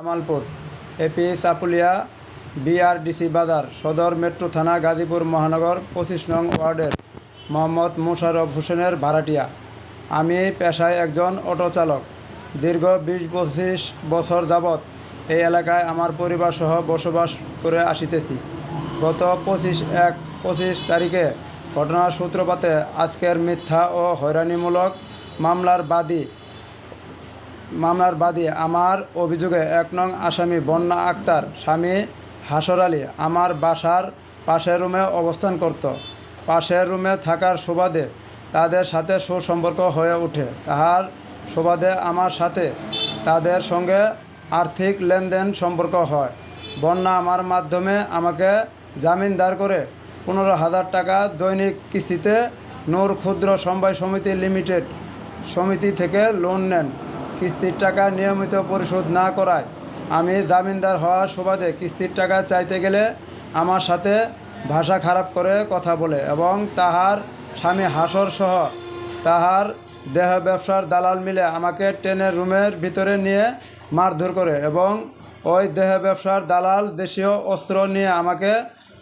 Jamalpur AP Chapulia BRDC বাজার, সদর metro থানা, গাজীপুর মহানগর, পঁচিশ নং ওয়ার্ডের মোহাম্মদ মুশারফ হোসেনের ভাড়াটিয়া। আমি পেশায় একজন অটো চালক। দীর্ঘ বিশ পঁচিশ বছর যাবৎ এই এলাকায় আমার পরিবার সহ বসবাস করে আসিতেছি। গত পঁচিশ এক পঁচিশ তারিখে ঘটনার সূত্রপাতে আজকের মিথ্যা ও হয়রানিমূলক মামলার বাদী মামলার বাদী আমার অভিযোগে এক নং আসামি বন্যা আক্তার স্বামী হাসর আলী আমার বাসার পাশের রুমে অবস্থান করত। পাশের রুমে থাকার সুবাদে তাদের সাথে সুসম্পর্ক হয়ে ওঠে। তাহার সুবাদে আমার সাথে তাদের সঙ্গে আর্থিক লেনদেন সম্পর্ক হয়। বন্যা আমার মাধ্যমে আমাকে জামিন জামিনদার করে পনেরো হাজার টাকা দৈনিক কিস্তিতে নূর ক্ষুদ্র সমবায় সমিতি লিমিটেড সমিতি থেকে লোন নেন। কিস্তির টাকা নিয়মিত পরিশোধ না করায়। আমি জামিনদার হওয়ার সুবাদে কিস্তির টাকা চাইতে গেলে আমার সাথে ভাষা খারাপ করে কথা বলে এবং তাহার স্বামী হাসর সহ তাহার দেহ ব্যবসার দালাল মিলে আমাকে ট্রেনের রুমের ভিতরে নিয়ে মারধর করে এবং ওই দেহ ব্যবসার দালাল দেশীয় অস্ত্র নিয়ে আমাকে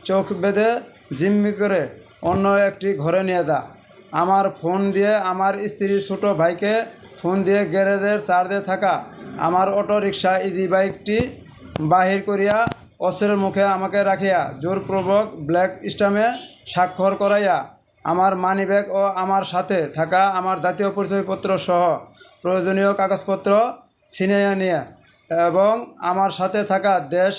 চোখ বেঁধে জিম্মি করে অন্য একটি ঘরে নিয়ে যা। আমার ফোন দিয়ে আমার স্ত্রীর ছোটো ভাইকে ফোন দিয়ে গ্যারেজের তারদের থাকা আমার অটো রিক্সা ইজি বাইকটি বাহির করিয়া অস্ত্রের মুখে আমাকে রাখিয়া জোরপূর্বক ব্ল্যাক স্টামে স্বাক্ষর করাইয়া আমার মানিব্যাগ ও আমার সাথে থাকা আমার জাতীয় পরিচয়পত্র সহ প্রয়োজনীয় কাগজপত্র ছিনিয়ে নিয়ে এবং আমার সাথে থাকা দেশ,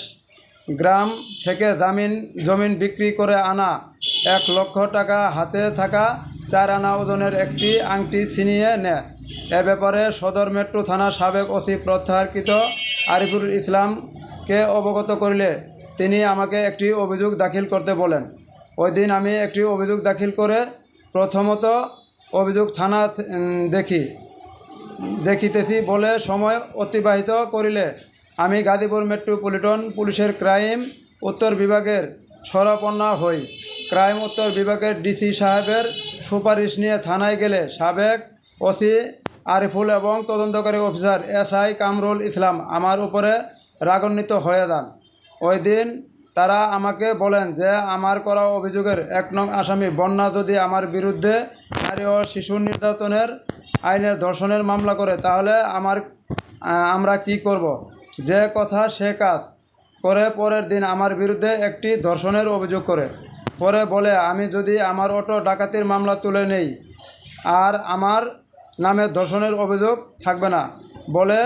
গ্রাম থেকে জামিন, জমিন বিক্রি করে আনা এক লক্ষ টাকা হাতে থাকা চার আনা ওজনের একটি আংটি ছিনিয়ে নেয় এ ব্যাপারে সদর মেট্রো থানা সাবেক ওসি প্রত্যাহারকৃত আরিফুল ইসলামকে অবগত করলে তিনি আমাকে একটি অভিযোগ দাখিল করতে বলেন। ওই দিন আমি একটি অভিযোগ দাখিল করে প্রথমত অভিযোগ থানা দেখি, দেখিতেছি বলে সময় অতিবাহিত করিলে আমি গাজীপুর মেট্রোপলিটন পুলিশের ক্রাইম উত্তর বিভাগের সরপন্না হই। ক্রাইম উত্তর বিভাগের ডিসি সাহেবের সুপারিশ নিয়ে থানায় গেলে সাবেক ওসি আরিফুল এবং তদন্তকারী officer S I Kamrul Islam আমার উপরে রাগান্বিত হয়ে যান। ওই দিন তারা আমাকে বলেন যে আমার করা অভিযোগের এক নং আসামি বন্যা যদি আমার বিরুদ্ধে নারী ও শিশু নির্যাতনের আইনের ধর্ষণের মামলা করে, তাহলে আমার আমরা কি করব? যে কথা সে কাজ করে পরের দিন আমার বিরুদ্ধে একটি ধর্ষণের অভিযোগ করে। পরে বলে, আমি যদি আমার অটো ডাকাতির মামলা তুলে নেই, আর আমার নামে ধর্ষণের অভিযোগ থাকবে না। বলে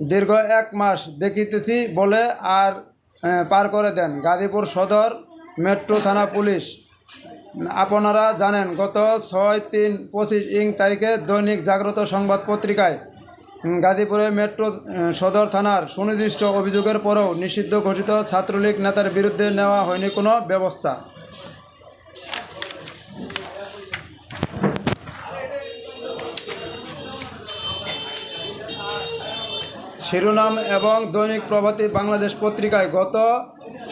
দীর্ঘ এক মাস দেখিতেছি বলে আর পার করে দেন গাজীপুর সদর মেট্রো থানা পুলিশ। আপনারা জানেন, গত ছয় তিন পঁচিশ ইং তারিখে দৈনিক জাগ্রত সংবাদ পত্রিকায় গাজীপুরে মেট্রো সদর থানার সুনির্দিষ্ট অভিযোগের পরেও নিষিদ্ধ ঘোষিত ছাত্রলীগ নেতার বিরুদ্ধে নেওয়া হয়নি কোনো ব্যবস্থা। শিরোনাম এবং দৈনিক প্রভাতী বাংলাদেশ পত্রিকায় গত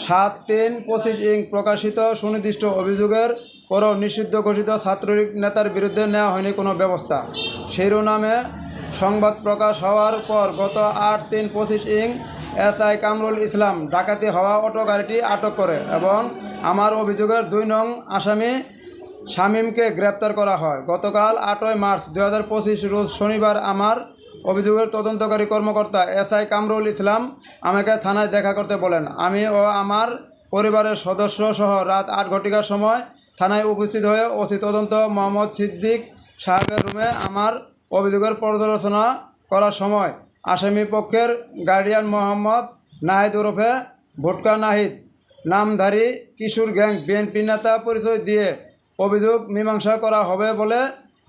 সাত তিন পঁচিশ ইং প্রকাশিত সুনির্দিষ্ট অভিযোগের পরও নিষিদ্ধ ঘোষিত ছাত্রলীগ নেতার বিরুদ্ধে নেওয়া হয়নি কোনো ব্যবস্থা। শিরোনামে সংবাদ প্রকাশ হওয়ার পর গত আট তিন পঁচিশ ইং এস আই কামরুল ইসলাম ডাকাতি হওয়া অটো গাড়িটি আটক করে এবং আমার অভিযোগের দুই নং আসামি শামীমকে গ্রেপ্তার করা হয়। গতকাল আটই মার্চ দু হাজার পঁচিশ রোজ শনিবার আমার অভিযোগের তদন্তকারী কর্মকর্তা এস আই কামরুল ইসলাম আমাকে থানায় দেখা করতে বলেন। আমি ও আমার পরিবারের সদস্য সহ রাত আট ঘটিকার সময় থানায় উপস্থিত হয়ে ওসি তদন্ত মোহাম্মদ সিদ্দিক সাহেবের রুমে আমার অভিযোগের পর্যালোচনা করার সময় আসামি পক্ষের গার্ডিয়ান মোহাম্মদ নাহিদ ওরফে ভোটকা নাহিদ, নামধারী কিশোর গ্যাং বিএনপি নেতা পরিচয় দিয়ে অভিযোগ মীমাংসা করা হবে বলে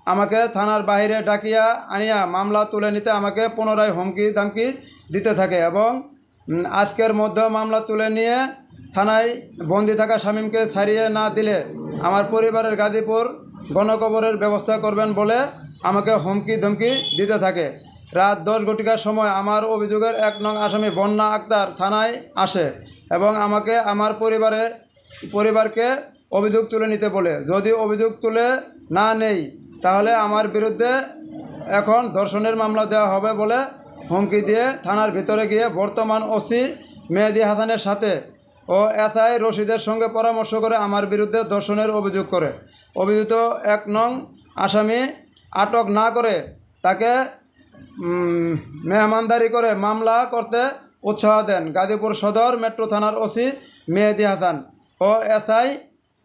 আমাকে থানার বাইরে ডাকিয়া আনিয়া মামলা তুলে নিতে আমাকে পুনরায় হুমকি দামকি দিতে থাকে এবং আজকের মধ্যে মামলা তুলে নিয়ে থানায় বন্দি থাকা শামীমকে ছাড়িয়ে না দিলে আমার পরিবারের গাজীপুর গণকবরের ব্যবস্থা করবেন বলে আমাকে হুমকি ধমকি দিতে থাকে। রাত দশ ঘটিকার সময় আমার অভিযোগের এক নং আসামি বন্যা আক্তার থানায় আসে এবং আমাকে আমার পরিবারের, পরিবারকে অভিযোগ তুলে নিতে বলে। যদি অভিযোগ তুলে না নেই তাহলে আমার বিরুদ্ধে এখন ধর্ষণের মামলা দেওয়া হবে বলে হুমকি দিয়ে থানার ভিতরে গিয়ে বর্তমান ওসি মেহেদি হাসানের সাথে ও এসআই রশিদের সঙ্গে পরামর্শ করে আমার বিরুদ্ধে ধর্ষণের অভিযোগ করে। অভিযুক্ত এক নং আসামি আটক না করে তাকে মেহমানদারি করে মামলা করতে উৎসাহ দেন গাজীপুর সদর মেট্রো থানার ওসি মেহেদি হাসান ও এসআই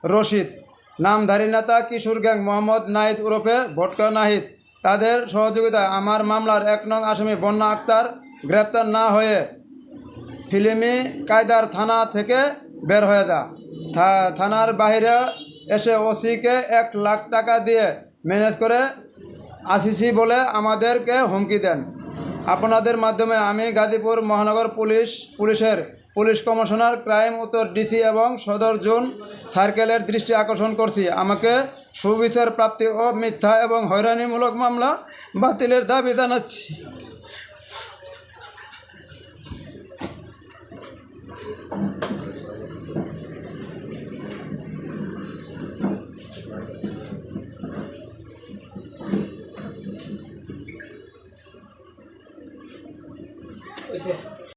রশিদ। নামধারী নেতা কিশোর গ্যাং মোহাম্মদ নাহিদ ওরফে ভটকা নাহিদ। তাদের সহযোগিতায় আমার মামলার এক নং আসামি বন্যা আক্তার গ্রেপ্তার না হয়ে ফিলিমি কায়দার থানা থেকে বের হয়ে যা থানার বাইরে এসে ওসিকে এক লাখ টাকা দিয়ে ম্যানেজ করে আসিছি বলে আমাদেরকে হুমকি দেন। আপনাদের মাধ্যমে আমি গাজীপুর মহানগর পুলিশ, পুলিশের পুলিশ কমিশনার ক্রাইম উত্তর ডিসি এবং সদর জোন সার্কেলের দৃষ্টি আকর্ষণ করছি। আমাকে সুবিচার প্রাপ্তি ও মিথ্যা এবং হয়রানিমূলক মামলা বাতিলের দাবি জানাচ্ছি। হয়েছে